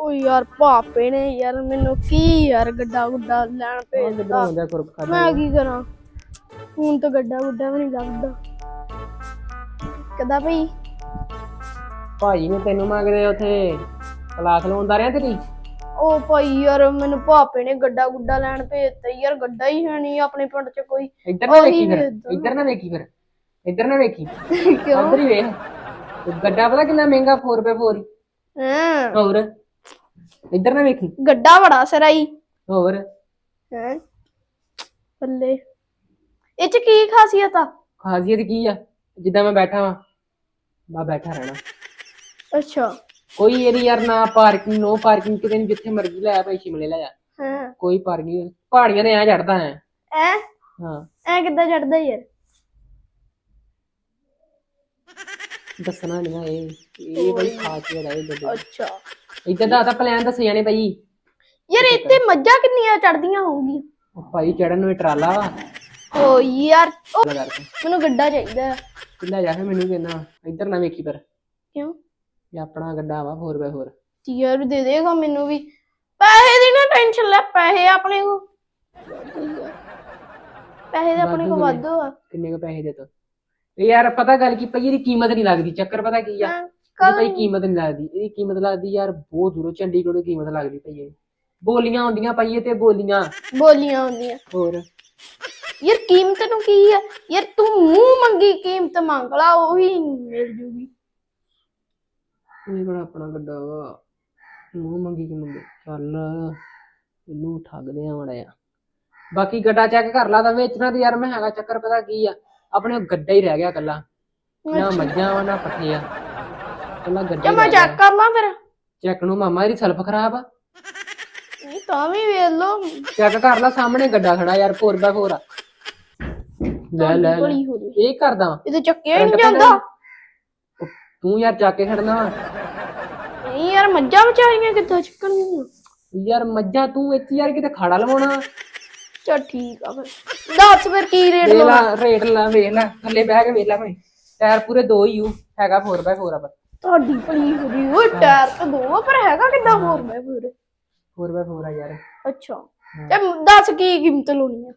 ਓ ਯਾਰ ਭਾਪੇ ਨੇ ਯਾਰ ਮੈਨੂੰ ਕੀ ਯਾਰ ਗੱਡਾ ਗੁੱਡਾ ਲੈਣ ਕਿੱਧਰ ਭੇਜਦਾ ਹੁੰਦਾ ਮੈਂ ਕੀ ਕਰਾਂ? ਹੁਣ ਤਾਂ ਗੱਡਾ ਗੁੱਡਾ ਵੀ ਨਹੀਂ ਲੱਭਦਾ ਕਦਾ ਭਈ? ਭਾਈ ਨੇ ਤੈਨੂੰ ਮੰਗਦੇ ਉੱਥੇ ਕਲਾਸ ਲਾਉਂਦਾ ਰਿਹਾ ਤੇਰੀ? ਓ ਭਾਈ ਯਾਰ ਮੈਨੂੰ ਭਾਪੇ ਨੇ ਗੱਡਾ ਗੁੱਡਾ ਲੈਣ ਭੇਜਤਾ। ਯਾਰ ਗੱਡਾ ਹੀ ਹੈ ਨਹੀਂ ਆਪਣੇ ਪਿੰਡ 'ਚ ਕੋਈ। ਇੱਧਰ ਨਾ ਉਹੀ ਵੇਖੀ ਫਿਰ। ਵੇਖਦਾ। ਇੱਧਰ ਨਾ ਵੇਖੀ ਫਿਰ। ਇੱਧਰ ਨਾ ਵੇਖੀ। ਕਿਉਂ? ਉੱਧਰ ਹੀ ਵੇਖ। ਗੱਡਾ ਪਤਾ ਕਿੰਨਾ ਮਹਿੰਗਾ 4x4 ਹਾਂ? ਹੋਰ? ਇੱਧਰ ਨਾ ਵੇਖੀ। ਗੱਡਾ ਬੜਾ ਸਰਾਈ ਹੋਰ? ਹੈ? ਬੱਲੇ। ਇਹ 'ਚ ਕੀ ਖਾਸੀਅਤ ਆ? ਖਾਸੀਅਤ ਕੀ ਆ? ਜਿੱਦਾਂ ਮੈਂ ਬੈਠਾ ਵਾਂ ਮੈਂ ਬੈਠਾ ਰਹਿਣਾ। ਅੱਛਾ। ਕੋਈ ਇਹਦੀ ਯਾਰ ਨਾ ਪਾਰਕਿੰਗ ਨੋ ਪਾਰਕਿੰਗ ਕਿਤੇ ਨੀ ਜਿੱਥੇ ਮਰਜ਼ੀ ਲੈ ਆ ਭਾਈ ਸ਼ਿਮਲੇ ਲੈ ਜਾ ਹਾਂ। ਕੋਈ ਪਾਰਕਿੰਗ ਪਹਾੜੀਆਂ ਤੇ ਐ ਚੜਦਾ ਐ। ਐ? ਹਾਂ। ਐ ਕਿੱਦਾਂ ਚੜਦਾ ਯਾਰ ਦੱਸਣਾ ਨਹੀਂ ਆ ਇਹ ਇਹ ਬਈ ਖਾਸੀਅਤ ਆ ਇਹ ਗੱਡੀ ਅੱਛਾ। ਇੱਧਰ ਦਾ ਤਾਂ ਪਲਾਨ ਦੱਸੇ ਜਾਣੇ ਭਾਈ ਯਾਰ ਇੱਥੇ ਮੱਝਾਂ ਕਿੰਨੀਆਂ ਚੜਦੀਆਂ ਹੋਣਗੀਆਂ ਉਹ ਭਾਈ ਚੜਨ ਨੂੰ ਇਹ ਟਰਾਲਾ ਵਾ। ਓ ਯਾਰ ਲਗਾ ਮੈਨੂੰ ਗੱਡਾ ਚਾਹੀਦਾ। ਹੈ। ਜਾ ਕੇ ਮੈਨੂੰ ਕਹਿੰਦਾ ਇੱਧਰ ਨਾ ਵੇਖੀ ਪਰ। ਕਿਉਂ? ਇਹ ਆਪਣਾ ਗੱਡਾ ਵਾ 4x4 ਯਾਰ ਦੇ ਦੇਗਾ ਮੈਨੂੰ ਵੀ। ਪੈਸੇ ਦੀ ਨਾ ਟੈਨਸ਼ਨ ਲੈ ਪੈਸੇ ਆਪਣੇ ਕੋ ਪੈਸੇ ਤਾਂ ਆਪਣੇ ਕੋ ਵਾਧੂ ਆ। ਕਿੰਨੇ ਕੁ ਪੈਸੇ ਦੇ ਤੋ? ਯਾਰ ਪਤਾ ਗੱਲ ਕੀ ਪਈ ਇਹਦੀ ਕੀਮਤ ਨਹੀਂ ਲੱਗਦੀ ਚੱਕਰ ਪਤਾ ਕੀ ਆ? ਇਹਦੀ ਭਾਈ ਕੀਮਤ ਨਹੀਂ ਲੱਗਦੀ ਇਹਦੀ ਕੀਮਤ ਲੱਗਦੀ ਯਾਰ ਬਹੁਤ ਦੂਰੋਂ ਚੰਡੀਗੜ੍ਹ ਦੀ ਕੀਮਤ ਲੱਗਦੀ ਪਈ ਇਹ ਬੋਲੀਆਂ ਹੁੰਦੀਆਂ ਪਈਏ ਤੇ ਬੋਲੀਆਂ। ਬੋਲੀਆਂ ਹੁੰਦੀਆਂ। ਹੋਰ? ਯਾਰ ਕੀਮਤ ਨੂੰ ਕੀ ਆ? ਯਾਰ ਤੂੰ ਮੂੰਹ ਮੰਗੀ ਕੀਮਤ ਮੰਗ ਲਾ ਉਹੀ ਮਿਲ ਜੂਗੀ। ਇਹ ਕਿਹੜਾ ਆਪਣਾ ਗੱਡਾ ਵਾ? ਮੂੰਹ ਮੰਗੀ ਕਿ ਮੰਗੇ? ਚੱਲ ਇਹਨੂੰ ਠੱਗਦੇ ਆ ਮੜਿਆ ਬਾਕੀ ਗੱਡਾ ਚੈੱਕ ਕਰ ਲਾ ਤਾਂ ਵੇਚਣਾ ਤੇ ਯਾਰ ਮੈਂ ਹੈਗਾ ਚੱਕਰ ਪਤਾ ਕੀ ਆ? ਆਪਣੇ ਕੋਲ ਗੱਡਾ ਹੀ ਰਹਿ ਗਿਆ ਕੱਲਾ ਨਾ ਮੱਝਾਂ ਵਾ ਨਾ ਪੱਠੇ ਆ ਕੱਲਾ ਗੱਡਾ ਜੇ ਹੀ ਮੈਂ ਰਹਿ ਗਿਆ। ਚੈੱਕ ਕਰ ਲਾਂ ਫਿਰ। ਚੈੱਕ ਨੂੰ ਮਾਮਾ ਇਹਦੀ ਸਲਫ ਖਰਾਬ ਆ। ਨਹੀਂ ਤਾਂ ਵੀ ਵੇਖ ਲੋ ਚੈੱਕ ਕਰ ਲਾ ਸਾਹਮਣੇ ਗੱਡਾ ਖੜਾ ਯਾਰ 4x4 ਆ। ਲੈ ਲੈ ਲੈ। ਰਹੀ ਇਹ ਕਰਦਾ ਵਾਂ। ਇਹ ਤੇ ਚੱਕਿਆ ਹੀ ਨਹੀਂ ਕਰੰਟ ਜਾਂਦਾ। ਉਹ ਤੂੰ ਯਾਰ ਜਾ ਕੇ ਖੜਨਾ ਵਾ। ਨਹੀਂ ਯਾਰ ਮੱਝਾਂ ਵਿਚਾਰੀਆਂ ਕਿੱਦਾਂ ਚੱਕਣਗੀਆਂ? ਯਾਰ ਮੱਝਾਂ ਤੂੰ ਇੱਥੇ ਯਾਰ ਕਿਤੇ ਖਾੜਾ ਲਵਾਉਣਾ। ਚਲ ਠੀਕ ਆ ਫਿਰ। ਦੱਸ ਫਿਰ ਕੀ ਰੇਟ ਵੇਖ ਲਵਾ ਲਾ ਰੇਟ ਲਾ ਲੈ ਥੱਲੇ ਬਹਿ ਕੇ ਵੇਖ ਲੈ ਭਾਈ। ਟਾਇਰ ਪੂਰੇ ਦੋ ਹੀ ਹੂ ਹੈਗਾ 4x4 ਆ ਬਸ। ਤੁਹਾਡੀ ਭਲੀ ਹੋ ਰਹੀ ਓਏ ਟਾਇਰ ਤਾਂ ਦੋ ਆ, ਪਰ ਹੈਗਾ ਕਿੱਦਾਂ ਹੋਰ ਮੈਂ ਫਿਰ 4x4 ਆ ਯਾਰ। ਅੱਛਾ। ਤੇ ਦੱਸ ਕੀ ਕੀਮਤ ਲਾਉਣੀ ਆ?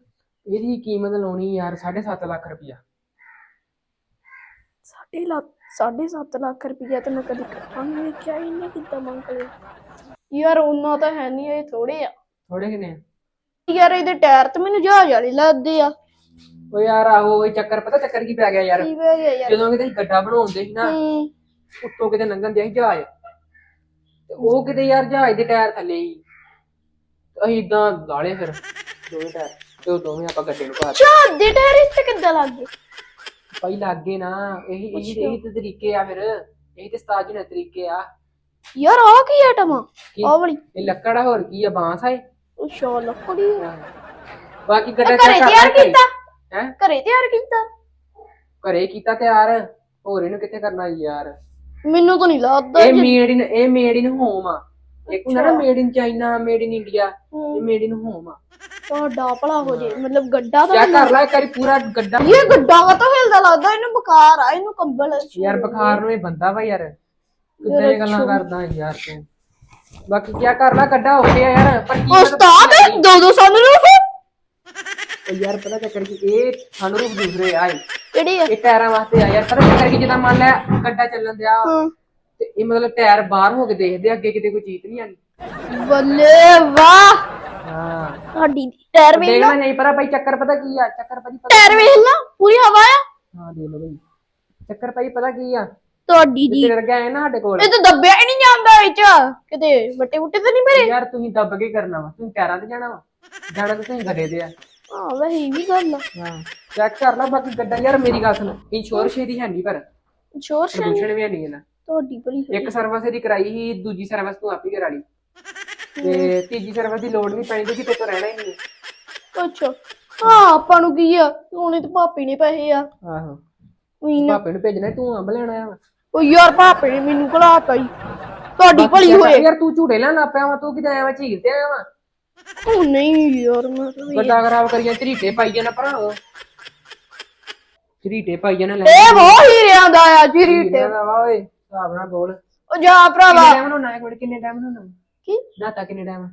ਇਹਦੀ ਕੀਮਤ ਲਾਉਣੀ ਯਾਰ 7.5 ਲੱਖ ਰੁਪਇਆ ਸਾਢੇ ਲੱਖ ਸਾਢੇ ਸੱਤ ਲੱਖ ਰੁਪਈਆ ਤੇ ਮੈਂ ਕਦੀ ਇਕੱਠਾ ਨਹੀਂ ਵੇਖਿਆ ਇਹਨੇ ਕਿੱਦਾਂ ਮੰਗ ਲਿਆ? ਯਾਰ ਉਹਨਾਂ ਤਾਂ ਹੈ ਨਹੀਂ ਇਹ ਥੋੜੇ ਆ। ਥੋੜੇ ਕਿਨੇ ਆ? ਯਾਰ ਇਹਦੇ ਟਾਇਰ ਤੇ ਮੈਨੂੰ ਜਹਾਜ਼ ਵਾਲੇ ਲੱਗਦੇ ਆ। ਓ ਯਾਰ ਆਹੋ ਇਹ ਚੱਕਰ ਪਤਾ ਚੱਕਰ ਕੀ ਪੈ ਗਿਆ ਯਾਰ? ਕੀ ਜਦੋਂ ਕਿਤੇ ਅਸੀਂ ਗੱਡਾ ਬਣਾਉਂਦੇ ਸੀ ਨਾ ਹੂੰ। ਉੱਤੋਂ ਕਿਤੇ ਲੰਘਣ ਦੇ ਸੀ ਜਹਾਜ਼। ਤੇ ਉਹ ਕਿਤੇ ਯਾਰ ਜਹਾਜ਼ ਦੇ ਟਾਇਰ ਥੱਲੇ ਹੀ ਅਸੀਂ ਇਦਾਂ ਲਾਲੇ ਫਿਰ ਦੋਵੇਂ ਟਾਇਰ ਤੇ ਉਹ ਦੋਵੇਂ ਆਪਾਂ ਗੱਡੇ ਨੂੰ ਦਿੱਤੇ। ਜਹਾਜ਼ ਦੇ ਟਾਇਰ ਇੱਥੇ ਕਿੱਦਾਂ ਲੱਗ ਗਏ? ਭਾਈ ਲੱਗੇ ਨਾ ਇਹੀ ਇਹੀ ਇਹੀ ਤੇ ਤਰੀਕੇ ਆ ਫਿਰ। ਇਹੀ ਤੇ ਸਤਾਜ ਨੇ ਤਰੀਕੇ ਆ। ਯਾਰ ਆ ਕੀ ਆਟਮ ਆ ਕੀ? ਵਾਲੀ। ਇਹ ਲੱਕੜ ਆ ਹੋਰ ਕੀ ਆ ਬਾਂਸ ਆ ਇਹ? ਬਾਕੀ ਗੱਡਾ ਘਰੇ ਤਿਆਰ ਕੀਤਾ? ਹੈ? ਘਰੇ ਤਿਆਰ ਕੀਤਾ? ਘਰੇ ਕੀਤਾ ਤਿਆਰ। ਹੋਰ ਇਹਨੂੰ ਕਿੱਥੇ ਕਰਨਾ ਯਾਰ? ਮੈਨੂੰ ਤਾਂ ਨਹੀਂ ਲੱਗਦਾ ਇਹ ਮੇਡ ਇਨ ਇਹ ਮੇਡ ਇਨ ਹੋਮ ਆ। ਇੱਕ ਹੁੰਦਾ ਨਾ made in China made in India ਇਹ ਮੇਡ ਇਨ ਹੋਮ ਆ। ਤੁਹਾਡਾ ਭਲਾ ਹੋ ਜੇ। ਮਤਲਬ ਗੱਡਾ ਤਾਂ ਕਿਆ ਕਰ ਲੈ ਇੱਕ ਵਾਰੀ ਪੂਰਾ ਗੱਡਾ। ਇਹ ਗੱਡਾ ਵਾ ਤਾਂ ਹਿਲਦਾ ਲੱਗਦਾ? ਇਹਨੂੰ ਬੁਖਾਰ ਆ ਇਹਨੂੰ ਕੰਬਲ ਯਾਰ ਬੁਖਾਰ ਨੂੰ ਇਹ ਬੰਦਾ ਵਾ ਯਾਰ। ਕਿੱਦਾਂ ਦੀਆਂ ਗੱਲਾਂ ਕਰਦਾ ਯਾਰ ਤੂੰ? ਬਾਕੀ ਕਿਆ ਕਰ ਲੈ ਗੱਡਾ ਹੋ ਗਿਆ ਯਾਰ ਪਰ ਕੀ ਉਸਤਾਦ ਦੋ ਦੋ ਸਨਰੂਫ ਉਹ ਯਾਰ ਪਤਾ ਚੱਕਰ ਕੀ ਇਹ ਸਨਰੂਫ ਦੂਸਰੇ ਆਏ ਕਿਹੜੀ ਆ? ਇਹ ਟਾਇਰਾਂ ਵਾਸਤੇ ਆ ਯਾਰ ਪਤਾ ਚੱਕਰ ਕੀ ਜਿੱਦਾਂ ਮੰਨ ਲੈ ਗੱਡਾ ਚੱਲਣ ਦਿਆ ਹਾਂ। ਤੇ ਇਹ ਮਤਲਬ ਟਾਇਰ ਬਾਹਰ ਹੋ ਕੇ ਦੇਖਦੇ ਆ, ਅੱਗੇ ਕਿਤੇ ਕੋਈ ਚੀਜ਼ ਨਹੀਂ ਆਣੀ ਬੱਲੇ ਵਾਹ। ਹਾਂ। ਤੁਹਾਡੀ ਟਾਇਰ ਵੇਖ ਦੇਖਣਾ ਨਹੀਂ ਪਰ ਭਾਈ ਚੱਕਰ ਪਤਾ ਕੀ ਆ ਚੱਕਰ ਭਾਜੀ ਪਤਾ ਟਾਇਰ ਵੇਖ ਲਾ ਪੂਰੀ ਹਵਾ ਆ। ਹਾਂ ਦੇ ਲੋ ਭਾਈ। ਚੱਕਰ ਭਾਈ ਪਤਾ ਕੀ ਆ ਤੁਹਾਡੀ ਦੀ ਤੇਰੇ ਗਿਆ ਹੈ ਨਾ ਸਾਡੇ ਕੋਲ। ਇਹ ਤਾਂ ਦੱਬਿਆ ਹੀ ਨਹੀਂ ਜਾਂਦਾ ਵਿੱਚ। ਕਿਤੇ ਵੱਟੇ ਵੁੱਟੇ ਤਾਂ ਨਹੀਂ ਮੇਰੇ ਯਾਰ ਤੁਸੀਂ ਦੱਬ ਕੇ ਕਰਨਾ ਵਾ ਤੁਸੀਂ ਟਾਇਰਾਂ ਤੇ ਜਾਣਾ ਵਾ। ਜਾਣਾ ਤਾਂ ਤੁਸੀਂ ਗੱਡੇ ਤੇ ਆ। ਹਾਂ ਵਹੀ ਵੀ ਗੱਲ ਆ। ਹਾਂ ਚੈੱਕ ਕਰ ਲੈ ਬਾਕੀ ਗੱਡਾ। ਯਾਰ ਮੇਰੀ ਗੱਲ ਸੁਣ ਇੰਸ਼ੋਰ ਛੇਦੀ ਹੈ ਨਹੀਂ ਪਰ। ਸ਼ੋਰ ਸ਼ਾਨ ਪ੍ਰਦੂਸ਼ਣ ਵੀ ਹੈ ਨਹੀਂ ਇਹਨਾਂ। ਤੁਹਾਡੀ ਭਲੀ। ਇੱਕ ਸਰਵਿਸ ਇਹਦੀ ਕਰਾਈ ਸੀ ਦੂਜੀ ਸਰਵਿਸ ਤੂੰ ਆਪ ਹੀ ਕਰਾ ਲਈ। ਤੇ ਤੀਜੀ ਸਰਵਿਸ ਦੀ ਲੋੜ ਨਹੀਂ ਪੈਣੀ ਕਿਉਂਕਿ ਤੇ ਤੋਂ ਰਹਿਣਾ ਹੀ ਨਹੀਂ। ਅੱਛਾ। ਹਾਂ ਆਪਾਂ ਨੂੰ ਕੀ ਆ? ਉਹਨੇ ਤਾਂ ਭਾਪੇ ਨੇ ਪੈਸੇ ਆ। ਆਹੋ। ਉਹੀ ਨਾ। ਭਾਪੇ ਨੂੰ ਭੇਜਣਾ ਤੂੰ ਅੰਬ ਲੈਣਾ ਆ ਉਹ ਯਾਰ ਭਾਪੇ ਨੇ ਮੈਨੂੰ ਘਲਾਤਾ ਹੀ ਤੁਹਾਡੀ ਭਲੀ ਹੋਏ। ਯਾਰ ਤੂੰ ਝੂੜੇ ਲੈਣ ਲੱਗ ਪਿਆ ਵਾ ਤੂੰ ਕਿਤੇ ਆਇਆ ਵਾ ਝੀਲ ਤੇ ਆਇਆ ਵਾ? ਉਹ ਨਹੀਂ ਯਾਰ ਮੈਂ ਤਾਂ ਵੀ- ਗੱਡਾ ਖਰਾਬ ਕਰੀਆਂ ਝਰੀਟੇ ਪਾਈ ਜਾਣਾ ਭਰਾਓ ਝਰੀਟੇ ਪਾਈ ਜਾਣਾ ਲੈ। ਇਹ ਬਹੁਤ ਹੀਰਿਆਂ ਦਾ ਆ ਜੀ ਹੀਰਿਆਂ ਦਾ ਵਾ ਓਏ ਹਿਸਾਬ ਨਾਲ ਬੋਲ। ਉਹ ਜਾ ਭਰਾਵਾ। ਕਿੰਨੇ ਟਾਈਮ ਨੂੰ ਨਾ ਮਿੰਟ ਕਿੰਨੇ ਟਾਈਮ ਨੂੰ ਨਾ ਕੀ? ਨਾਤਾ ਕਿੰਨੇ ਟਾਈਮ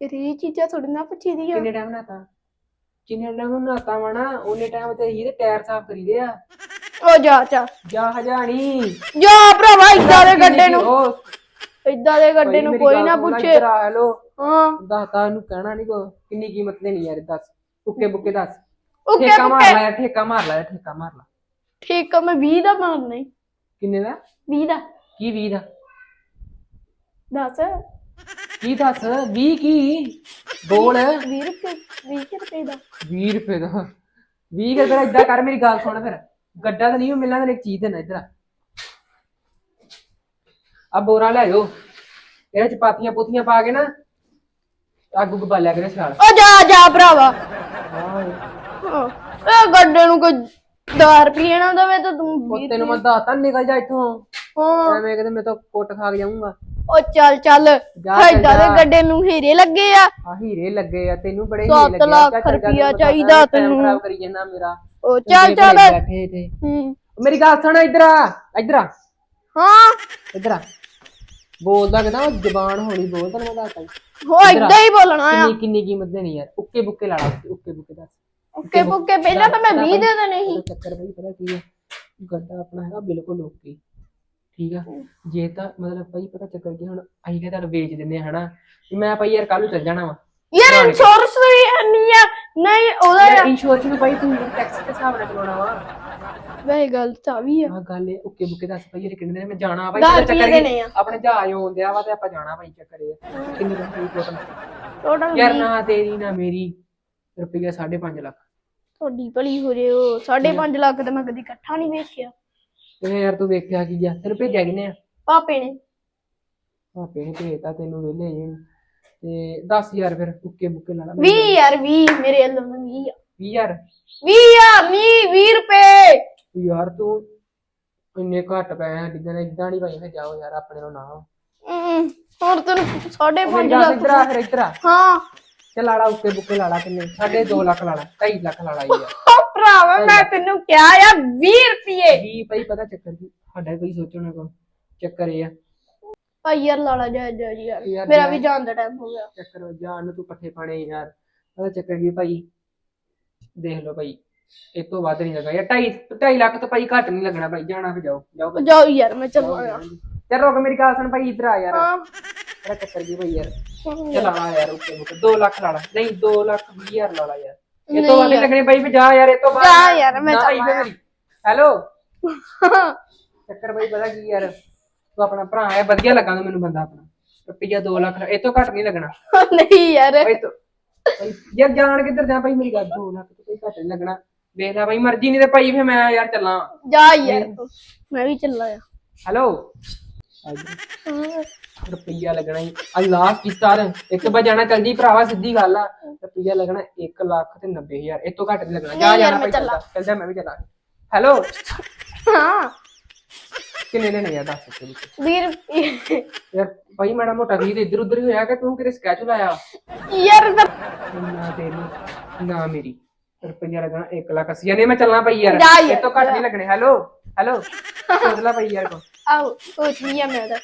ਇਹ ਚੀਜ਼ਾਂ ਥੋੜੀ ਨਾ ਪੁੱਛੀ ਦੀਆਂ ਕਿੰਨੇ ਟਾਈਮ ਨਾਤਾ ਜਿੰਨੇ ਟਾਈਮ ਨਾਤਾ ਵਾ ਨਾ ਉਹਨੇ ਟਾਈਮ ਤੇ ਇਹਦੇ ਟਾਇਰ ਸਾਫ਼ ਕਰੀਦੇ ਆ। ਉਹ ਜਾ ਜਾ। ਜਾ ਹਜਾਣੀ। ਜਾ ਭਰਾਵਾ ਇੱਦਾਂ ਦੇ ਗੱਡੇ ਨੂੰ। ਇੱਦਾਂ ਦੇ ਗੱਡੇ ਨੂੰ ਕੋਈ ਨਾ ਪੁੱਛੇ। ਹਾਂ। ਦੱਸਤਾ ਇਹਨੂੰ ਕਹਿਣਾ ਨਹੀਂ ਕੋ ਕਿੰਨੀ ਕੀਮਤ ਦੇਣੀ ਯਾਰ ਦੱਸ। ਉੱਕੇ ਬੁੱਕੇ ਦੱਸ। ਓਕੇ ਠੇਕਾ ਮਾਰ ਲੈ ਠੇਕਾ ਮਾਰ ਲੈ ਠੇਕਾ ਮਾਰ ਲੈ। ਠੀਕ ਆ ਮੈਂ 20 ਦਾ ਮਾਰਨਾ ਈ ਕਿੰਨੇ ਦਾ? 20 ਦਾ। ਕੀ 20 ਦਾ? ਦੱਸ। ਕੀ ਦੱਸ? 20 ਕੀ? ਬੋਲ। 20 ਰੁਪਏ 20 ਰੁਪਏ ਦਾ। 20 ਰੁਪਏ ਦਾ। 20 ਰੁਪਏ ਦਾ ਇਦਾਂ ਕਰ ਮੇਰੀ ਗੱਲ ਸੁਣ ਫਿਰ। ਗੱਡਾ ਤਾਂ ਨਹੀਂ ਉਹ ਮਿਲਣਾ ਤੈਨੂੰ ਇੱਕ ਚੀਜ਼ ਦੇਣਾ ਇਧਰ ਆ। ਬੋਰਾ ਲੈ ਜਾਓ ਇਹਦੇ ਚ ਪਾਤੀਆਂ ਪੁੱਤੀਆਂ ਪਾ ਕੇ ਨਾ ਅੱਗ ਉੱਗ ਬਾਲਿਆ ਕਰੇ ਸਿਆਲ। ਉਹ ਜਾ ਜਾ ਭਰਾਵਾ। ਹਾਂ ਹਾਂ, ਇਹ ਗੱਡੇ ਨੂੰ ਕੋਈ 10 ਰੁਪਏ ਨਾ ਦੇਵੇ ਤਾਂ ਤੂੰ 20 ਉਹ ਤੈਨੂੰ ਮੈਂ ਦੱਸਤਾ ਨਿਕਲ ਜਾ ਇੱਥੋਂ। ਹਾਂ। ਐਵੇਂ ਕਿਤੇ ਮੈਂ ਤਾਂ ਕੁੱਟ ਖਾ ਕੇ ਜਾਊਂਗਾ। ਉਹ ਚੱਲ ਚੱਲ। ਜਾ ਚੱਲ ਏਦਾਂ ਦੇ ਜਾ। ਗੱਡੇ ਨੂੰ ਹੀਰੇ ਲੱਗੇ ਆ। ਆ ਹੀਰੇ ਲੱਗੇ ਆ ਤੈਨੂੰ ਬੜੇ ਸੱਤ ਹੀਰੇ ਲੱਗੇ ਆ। ਲੱਖ ਚੱਲ ਚੱਲ ਜਾ, ਰੁਪਈਆ ਤੈਨੂੰ ਪਤਾ ਚਾਹੀਦਾ time ਤੈਨੂੰ। ਖਰਾਬ ਕਰੀ ਜਾਂਦਾ ਮੇਰਾ। ਉਹ ਚੱਲ ਚੱਲ ਬੈਠੇ ਤੇ। ਹੂੰ। ਮੇਰੀ ਗੱਲ ਸੁਣ ਇੱਧਰ ਆ ਇੱਧਰ ਆ। ਹਾਂ। ਇੱਧਰ ਆ। ਬੋਲਦਾ ਕਿਦਾਂ ਜ਼ਬਾਨ ਹੋਣੀ ਬੋਲਦਾ ਨਾ ਮੈਂ ਦੱਸਦਾ। ਉਹ ਏਦਾਂ ਹੀ ਬੋਲਣਾ ਆ ਕਿੰਨੀ ਕਿੰਨੀ ਕੀਮਤ ਦੇਣੀ ਯਾਰ ਉੱਕੇ ਬੁੱਕੇ ਲਾ ਲਾ ਉੱਕੇ ਬੁੱਕੇ ਦੱਸ। ਓਕੇ ਬੁੱਕੇ ਪਹਿਲਾਂ ਤਾਂ ਮੈਂ 20 ਦੇ ਦੇਣੇ ਸੀ। ਚੱਕਰ ਬਈ ਪਤਾ ਕੀ ਹੈ ਗੱਡਾ ਆਪਣਾ ਹੈਗਾ ਬਿਲਕੁਲ ਓਕੇ। ਠੀਕ ਆ? ਜੇ ਤਾਂ ਮਤਲਬ ਭਾਈ ਪਤਾ ਚੱਕਰ ਕੀ ਹੁਣ ਅਸੀਂ ਕਿਹਾ ਤੁਹਾਨੂੰ ਵੇਚ ਦਿੰਦੇ ਆ ਹਨਾ? ਮੈਂ ਭਾਈ ਯਾਰ ਕੱਲ ਨੂੰ ਚੱਲ ਜਾਣਾ ਵਾ। ਯਾਰ ਇੰਸ਼ੋਰੈਂਸ ਵੀ ਨਹੀਂ ਆ। ਨਹੀਂ ਉਹਦਾ ਯਾਰ ਇੰਸ਼ੋਰੈਂਸ ਨੂੰ ਭਾਈ ਤੂੰ ਟੈਕਸ ਦੇ ਹਿਸਾਬ ਨਾਲ ਚਲਾਉਣਾ ਵਾ। ਵੈਸੇ ਗੱਲ ਤਾਂ ਵੀ ਆ। ਗੱਲ ਇਹ ਉੱਕੇ ਬੁੱਕੇ ਦੱਸ ਭਾਈ ਯਾਰ ਕਿੰਨੇ ਦਿਨ ਮੈਂ ਜਾਣਾ ਭਾਈ ਦਸ ਰੁਪਈਏ ਚੱਕਰ ਦੇਣੇ ਆ। ਆਪਣੇ ਜਹਾਜ਼ ਆਉਣ ਦਿਆ ਵਾ ਤੇ ਆਪਾਂ ਜਾਣਾ ਭਾਈ ਚੱਕਰ ਇਹ। ਕਿੰਨੀ ਪੈਸੇ ਟੋਟਲ ਟੋਟਲ ਯਾਰ ਨਾ ਤੇਰੀ ਨਾ ਮੇਰੀ ਰੁਪਈਆ 5.5 ਲੱਖ। ਤੁਹਾਡੀ ਭਲੀ ਹੋ ਜੇ ਉਹ। 5.5 ਲੱਖ ਤਾਂ ਮੈਂ ਕਦੀ ਇਕੱਠਾ ਨਹੀਂ ਵੇਖਿਆ। ਤੇ ਯਾਰ ਤੂੰ ਵੇਖਿਆ ਕੀ ਆ? ਤੈਨੂੰ ਭੇਜਿਆ ਕਿਨੇ ਆ? ਪਾਪੇ ਨੇ। ਭਾਪੇ ਨੇ ਭੇਜਤਾ ਤੈਨੂੰ ਵੇਲੇ ਜੇ ਤੇ 10000 ਫਿਰ ਉੱਕੇ ਬੁੱਕੇ ਲਾ ਲਾ 20 ਯਾਰ 20 ਮੇਰੇ ਵੱਲੋਂ 20 ਆ 20000 20 ਆ 20 20 ਰੁਪਏ। ਯਾਰ ਤੂੰ ਇੰਨੇ ਘੱਟ ਆ ਜਿੱਦਾਂ ਇਦਾਂ ਨਹੀਂ ਭਾਈ ਫਿਰ ਜਾਓ ਯਾਰ ਆਪਣੇ ਨੂੰ ਨਾ ਹਮ, ਹੋਰ ਤੈਨੂੰ 5.5 ਮੇਰੀ ਗੱਲ ਲੱਖ ਇੱਧਰ ਆ ਫਿਰ ਇੱਧਰ ਆ। ਹਾਂ। ਚੱਲ ਲਾ ਲਾ ਉੱਕੇ ਬੁੱਕੇ ਲਾ ਲਾ ਕਿੰਨੇ 2.5 ਲੱਖ ਲਾ ਲਾ 2.5 ਲੱਖ ਲਾ ਲਾ ਯਾਰ ਉਹ ਭਰਾਵਾ ਮੈਂ ਤੈਨੂੰ ਕਿਹਾ ਯਾਰ 20 ਰੁਪਏ। ਵੀ ਭਾਈ ਪਤਾ ਚੱਕਰ ਕੀ? ਸਾਡਾ ਕੋਈ ਸੋਚਣਾ ਕੋ ਚੱਕਰ ਇਹ ਆ। ਭਾਈ ਯਾਰ ਲਾਲਾ ਜਾ ਜਾ ਯਾਰ। ਯਾਰ ਮੇਰਾ। ਵੀ ਜਾਣ ਦਾ ਟਾਈਮ ਹੋ ਗਿਆ। ਚੱਕਰ ਜਾਣ ਨੂੰ ਤੂੰ ਪੱਠੇ ਪਾਣੇ ਯਾਰ। ਪਤਾ ਚੱਕਰ ਕੀ ਭਾਈ? ਦੇਖ ਲਓ ਭਾਈ ਇਹ ਤੋਂ ਵੱਧ ਨਹੀਂ ਲੱਗਾ ਯਾਰ 2.5 2.5 ਲੱਖ ਤੋਂ ਭਾਈ ਘੱਟ ਨਹੀਂ ਲੱਗਣਾ ਭਾਈ। ਜਾਣਾ ਫਿਰ ਜਾਓ। ਜਾਓ ਭਾਈ। ਜਾਓ ਯਾਰ ਮੈਂ ਚੱਲਾਂ ਚੱਲ ਰੁਕ ਮੇਰੀ ਗੱਲ ਸੁਣ ਭਾਈ ਇੱਧਰ ਆ ਯਾਰ। ਹਾਂ। ਤੇਰਾ ਚੱਕਰ ਕੀ ਭਾਈ ਯਾਰ? ਚੱਲ ਆ। ਯਾਰ ਉੱਤੇ ਮੁੱਕ 2 ਲੱਖ ਲਾ ਲਾ ਨਹੀਂ 2 ਲੱਖ 20 ਹਜ਼ਾਰ ਲਾ ਲਾ ਯਾਰ। ਇਹ ਤੋਂ ਵੱਧ ਨਹੀਂ ਲੱਗਣੇ ਭਾਈ ਵੀ ਜਾ ਯਾਰ ਇਹ ਤੋਂ ਬਾਅਦ ਜਾ ਯਾਰ, ਮੈਂ ਚੱਲਾਂ। ਫਿਰ ਮੇਰੀ। ਹੈਲੋ? ਚੱਕਰ ਭਾਈ ਪਤਾ ਕੀ ਯਾਰ? ਤੂੰ ਆਪਣਾ ਭਰਾ ਹੈ ਵਧੀਆ ਲੱਗਾ ਮੈਨੂੰ ਬੰਦਾ ਆਪਣਾ। ਰੁਪਈਆ 2 ਲੱਖ ਇਹ ਤੋਂ ਘੱਟ ਨਹੀਂ ਲੱਗਣਾ। ਨਹੀਂ ਯਾਰ। ਭਾਈ ਤੂੰ ਯਾਰ ਜਾਣ ਕਿੱਧਰ ਜਾ ਭਾਈ ਮੇਰੀ ਗੱਲ 2 ਲੱਖ ਤੋਂ ਕੋਈ ਘੱਟ ਨਹੀਂ ਲੱਗਣਾ। ਲੈ ਭਾਈ ਮਰਜ਼ੀ ਨਹੀਂ ਤੇ ਭਾਈ ਫੇ ਮੈਂ ਯਾਰ ਚੱਲਾਂ। ਜਾ ਯਾਰ ਮੈਂ ਵੀ ਚੱਲਾਂ ਆ। ਹੈਲੋ? ਰੁਪਈਆ ਲੱਗਣਾ ਹੀ। ਆ ਲਾਸਟ ਕਿਸ਼ਤਾਰ ਇੱਕ ਵਾਰ ਜਾਣਾ ਚੱਲ ਜੀ ਭਰਾਵਾ ਸਿੱਧੀ ਗੱਲ ਆ। ਰੁਪਈਆ ਲੱਗਣਾ 1 ਲੱਖ ਤੇ 90000 ਇਹ ਤੋਂ ਘੱਟ ਨਹੀਂ ਲੱਗਣਾ। ਜਾ ਜਾਣਾ ਮੈਂ ਭਾਈ ਚੱਲ ਜਾ ਮੈਂ ਵੀ ਚੱਲਾਂ। ਹੈਲੋ? ਹਾਂ। ਕਿੰਨੇ ਨਹੀਂ ਆ ਦੱਸ। 20 ਰੁਪਏ ਯਾਰ ਭਾਈ ਮਾੜਾ ਮੋਟਾ ਵੀ ਤੇ ਇੱਧਰ ਉੱਧਰ ਹੀ ਹੋਇਆ ਕਿ ਤੂੰ ਕਿਤੇ ਸਕੈਚ ਲਾਇਆ? ਯਾਰ ਤਾਂ ਨਾ ਤੇਰੀ ਨਾ ਮੇਰੀ। ਰੁਪਈਆ ਲੱਗਣਾ 1 ਲੱਖ 80 ਯਾਨੀ ਮੈਂ ਚੱਲਣਾ ਪਈ ਯਾਰ। ਜਾ ਯਾਰ, ਇਹ ਤੋਂ ਘੱਟ ਨਹੀਂ ਲੱਗਣੇ। ਹੈਲੋ ਹੈਲੋ ਲੈ ਪਈ ਯਾਰ ਕੋ। ਆਓ ਸੋਚ ਲਿਆ ਮੈਂ ਤਾਂ।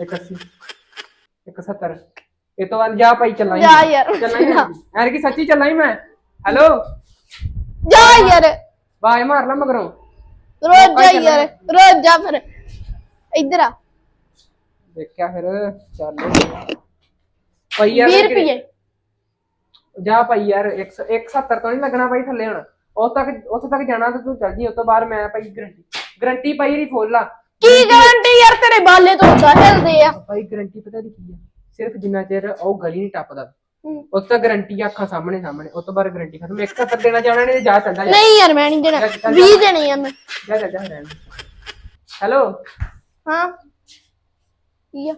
ਇੱਕ 80 ਇੱਕ 70 ਇਹ ਤੋਂ ਬਾਅਦ ਜਾ ਭਾਈ ਚੱਲਾਂ ਜਾ ਯਾਰ। ਚੱਲਾਂ ਹੀ ਯਾਰ ਕੀ ਸੱਚੀ ਚੱਲਾਂ ਹੀ ਮੈਂ। ਹੈਲੋ ਜਾ ਯਾਰ। ਬਾਏ ਮਾਰ ਲਾ ਮਗਰੋਂ। ਰੋਜ਼ ਜਾ ਯਾਰ ਰੋਜ਼ ਜਾ ਫਿਰ। ਇੱਧਰ ਆ। ਦੇਖਿਆ ਫਿਰ ਚੱਲ। ਭਾਈ ਯਾਰ 20 ਰੁਪਏ ਜਾ ਭਾਈ ਯਾਰ 170 ਤੋਂ ਨਹੀਂ ਲੱਗਣਾ ਭਾਈ ਥੱਲੇ ਹੁਣ। ਉਹ ਤੱਕ ਉੱਥੇ ਤੱਕ ਜਾਣਾ ਤੇ ਤੂੰ ਚੱਲ ਜੀ ਉਸ ਤੋਂ ਬਾਅਦ ਮੈਂ ਭਾਈ ਗਰੰਟੀ ਗਰੰਟੀ ਭਾਈ ਦੀ ਫੁੱਲ ਆ। ਕੀ ਗਾਰੰਟੀ ਯਾਰ ਤੇਰੇ ਬਾਲੇ ਤੋਂ ਉਦਾਂ ਹਿਲਦੇ ਆ। ਭਾਈ ਗਰੰਟੀ ਪਤਾ ਦੀ ਕੀ ਆ? ਸਿਰਫ ਜਿੰਨਾ ਚਿਰ ਉਹ ਗਲੀ ਨਹੀਂ ਟੱਪਦਾ। ਉਸ ਤੱਕ ਗਰੰਟੀ ਅੱਖਾਂ ਸਾਹਮਣੇ ਸਾਹਮਣੇ ਉਸ ਤੋਂ ਬਾਅਦ ਗਰੰਟੀ ਖਤਮ। 170 ਦੇਣਾ ਚਾਹਣਾ ਨਹੀਂ ਤੇ ਜਾ ਚੱਲਦਾ ਜਾ। ਨਹੀਂ ਯਾਰ ਮੈਂ ਨਹੀਂ ਦੇਣਾ। 20 ਦੇਣੇ ਆ ਮੈਂ। ਜਾ ਜਾ ਜਾ ਰਹਿਣ। ਹੈਲੋ? ਹਾਂ। ਕੀ ਆ?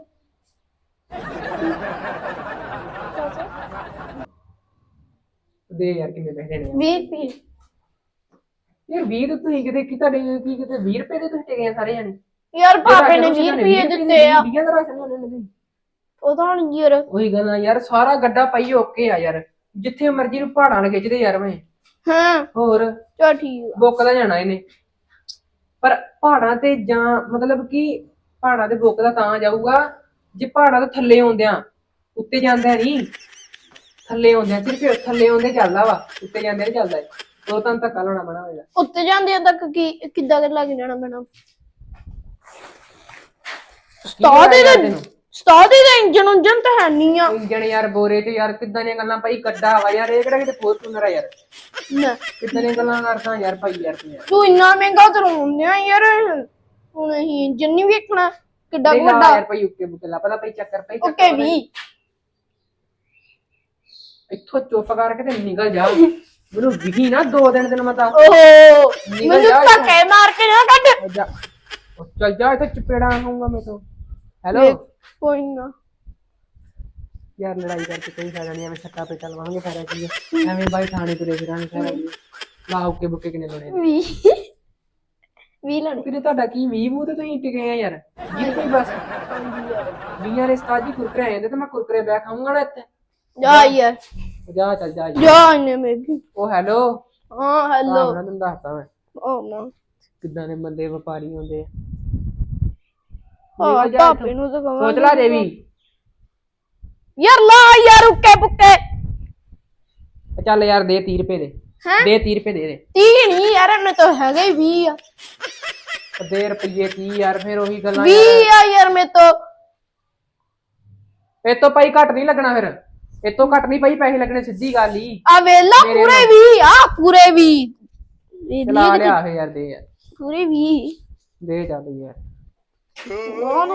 ਦੇ ਯਾਰ ਕਿੰਨੇ ਪੈਸੇ ਦੇਣੇ ਆ? 20 ਰੁਪਏ। ਯਾਰ 20 ਤੇ ਤੁਸੀਂ ਕਿਤੇ ਕੀ ਤੁਹਾਡੇ ਕੀ ਕਿਤੇ 20 ਰੁਪਏ ਦੇ ਤੁਸੀਂ ਟਿਕੇ ਸਾਰੇ ਜਾਣੇ? ਯਾਰ ਪਾਪੇ ਨੇ 20 ਰੁਪਏ ਦਿੱਤੇ ਆ। ਡੀਆਂ ਦਾ ਰਾਸ਼ਨ ਉਹਨਾਂ ਉਹਦਾ ਨਹੀਂ ਯਾਰ ਉਹੀ ਗੱਲ ਆ ਯਾਰ ਸਾਰਾ ਗੱਡਾ ਪਾਈ ਓਕੇ ਆ ਯਾਰ। ਜਿੱਥੇ ਮਰਜ਼ੀ ਨੂੰ ਪਹਾੜਾਂ ਨਾਲ ਖਿੱਚਦੇ ਯਾਰ ਮੈਂ ਹਾਂ। ਹੋਰ? ਚਲ ਠੀਕ ਆ। ਬੁੱਕ ਦਾ ਜਾਣਾ ਇਹਨੇ। ਪਰ ਪਹਾੜਾਂ ਤੇ ਜਾਂ ਮਤਲਬ ਕਿ ਪਹਾੜਾਂ ਤੇ ਬੁੱਕ ਦਾ ਤਾਂ ਜਾਊਗਾ ਜੇ ਪਹਾੜਾਂ ਤੋਂ ਥੱਲੇ ਆਉਂਦਿਆਂ ਉੱਤੇ ਜਾਂਦਾ ਨਹੀਂ। ਥੱਲੇ ਆਉਂਦਿਆਂ ਸਿਰਫ ਥੱਲੇ ਆਉਂਦੇ ਚੱਲਦਾ ਵਾ ਉੱਤੇ ਜਾਂਦੇ ਨਹੀਂ ਚੱਲਦਾ। ਉਹ ਤਾਂ ਧੱਕਾ ਲਾਉਣਾ ਬਣਾ ਹੋਏਗਾ। ਉੱਤੇ ਜਾਂਦੇ ਤੱਕ ਕੀ ਕਿੱਦਾਂ ਕਰ ਲੱਗ ਜਾਣਾ ਸਟਾਰਟ ਹੋਇਆ ਇਹਦਾ ਸਟਾਰਟ ਇਹਦਾ ਇੰਜਨ ਉਂਜਨ ਤਾਂ ਹੈ ਨਹੀਂ ਆ। ਇੰਜਣ ਯਾਰ ਬੋਰੇ ਤੇ ਯਾਰ ਕਿੱਦਾਂ ਦੀਆਂ ਗੱਲਾਂ ਭਾਈ ਗੱਡਾ ਵਾ ਯਾਰ ਇਹ ਕਿਹੜਾ ਕਿਤੇ ਫੋਰਚੂਨਰ ਆ ਯਾਰ। ਨਾ, ਕਿੱਦਾਂ ਦੀਆਂ ਗੱਲਾਂ ਕਰਦਾ ਯਾਰ ਭਾਈ ਯਾਰ ਤੂੰ ਯਾਰ। ਤੂੰ ਇੰਨਾ ਮਹਿੰਗਾ ਚਲਾਉਂਦੇ ਆ ਯਾਰ ਹੁਣ ਅਸੀਂ ਇੰਜਨ ਨਹੀਂ ਵੇਖਣਾ ਕਿੱਡਾ ਕੁ ਨਹੀਂ ਲਾ ਵੱਡਾ। ਯਾਰ ਭਾਈ ਉੱਕੇ ਬੁਕੇ ਲਾ ਪਤਾ ਭਾਈ ਚੱਕਰ ਭਾਈ ਚੱਕਰ ਓਕੇ ਵੀ। ਇੱਥੋਂ ਚੁੱਪ ਕਰਕੇ ਤੇ ਨਿਕਲ ਜਾ। ਮੈਨੂੰ ਵਿਖੀ ਨਾ ਦੋ ਦਿਨ ਤੈਨੂੰ ਮੈਂ ਦੱਸ ਓਹੋ ਨਿਕਲ ਮੈਨੂੰ ਜਾ ਧੱਕੇ ਮਾਰ ਕੇ ਨਾ ਕੱਢ। ਉਹ ਜਾ। ਉਹ ਚੱਲ ਜਾ ਇੱਥੇ ਚਪੇੜਾ ਖਾਊਂਗਾ ਮੈਂ ਤੋਂ। ਹੈਲੋ ਕੋਈ ਨਾ। ਯਾਰ ਲੜਾਈ ਕਰਕੇ ਕੋਈ ਫਾਇਦਾ ਨਹੀਂ ਐਵੇਂ ਛੱਟਾ ਪੇ ਚਲਵਾਂਗੇ ਫਾਇਦਾ ਕੀ ਹੈ ਐਵੇਂ ਬਾਈ ਥਾਣੇ ਤੁਰੇ ਫਿਰਾਂਗੇ ਫਾਇਦਾ ਕੀ ਹੈ? ਲਾ ਉੱਕੇ ਬੁੱਕੇ ਕਿਨੇ ਲੋਣੇ ਵੀ ਵੀ ਲੜ। ਕਿਤੇ ਤੁਹਾਡਾ ਕੀ ਵੀ ਮੂੰਹ ਤੇ ਤੁਸੀਂ ਟਿਕੇ ਆ ਯਾਰ? ਜੀ ਕੋਈ ਬਸ। ਵੀਆਂ ਦੇ ਸਤਾਜੀ ਕੁਰਕਰੇ ਆ ਜਾਂਦੇ ਤੇ ਮੈਂ ਕੁਰਕਰੇ ਬੈ ਖਾਊਂਗਾ ਨਾ ਇੱਥੇ। ਜਾ ਯਾਰ। ਜਾ ਚੱਲ ਜਾ ਜੀ। ਜਾ ਇਹਨੇ ਮੇਗੀ ਉਹ ਹੈਲੋ। ਹਾਂ ਹੈਲੋ। ਮੈਂ ਤੈਨੂੰ ਦੱਸਦਾ ਮੈਂ। ਓ ਨਾ। ਕਿੱਦਾਂ ਦੇ ਬੰਦੇ ਵਪਾਰੀ ਹੁੰਦੇ ਆ। ਹਾਂ ਨਿਕਲ ਜਾ ਪਾਪੇ ਇੱਥੋਂ। ਨੂੰ ਤਾਂ ਸੋਚ ਕਵਾਂਗੇ ਲਾ ਜੇ ਵੀ ਯਾਰ ਲਾ ਯਾਰ ਉੱਕੇ ਪੁੱਕੇ। ਚੱਲ ਯਾਰ ਦੇ 30 ਰੁਪਏ ਦੇ। ਹੈਂ? ਦੇ 30 ਰੁਪਏ ਦੇ ਦੇ। ਤੀ ਨਹੀਂ ਯਾਰ ਇਹਨੇ ਤਾਂ ਹੈਗੇ ਹੀ 20 ਆ। ਦੇ ਰੁਪਏ 30 ਯਾਰ ਫਿਰ ਉਹੀ ਗੱਲਾਂ 20 ਆ ਯਾਰ ਮੇ ਤੋਂ। ਇਹ ਤੋਂ ਭਾਈ ਘੱਟ ਨਹੀਂ ਲੱਗਣਾ ਫਿਰ। ਇਹ ਤੋਂ ਘੱਟ ਨਹੀਂ ਭਾਈ ਪੈਸੇ ਲੱਗਣੇ ਸਿੱਧੀ ਗੱਲ ਹੀ ਆ ਵੇਲਾ ਮੇਰੇ ਪੂਰੇ 20 ਆ ਪੂਰੇ 20 ਇਹ ਚਲਾ ਲਿਆ ਫੇ ਯਾਰ ਦੇ ਯਾਰ। ਪੂਰੇ 20 ਦੇ ਚੱਲ ਯਾਰ। Wanna...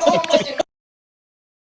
Oh, my God.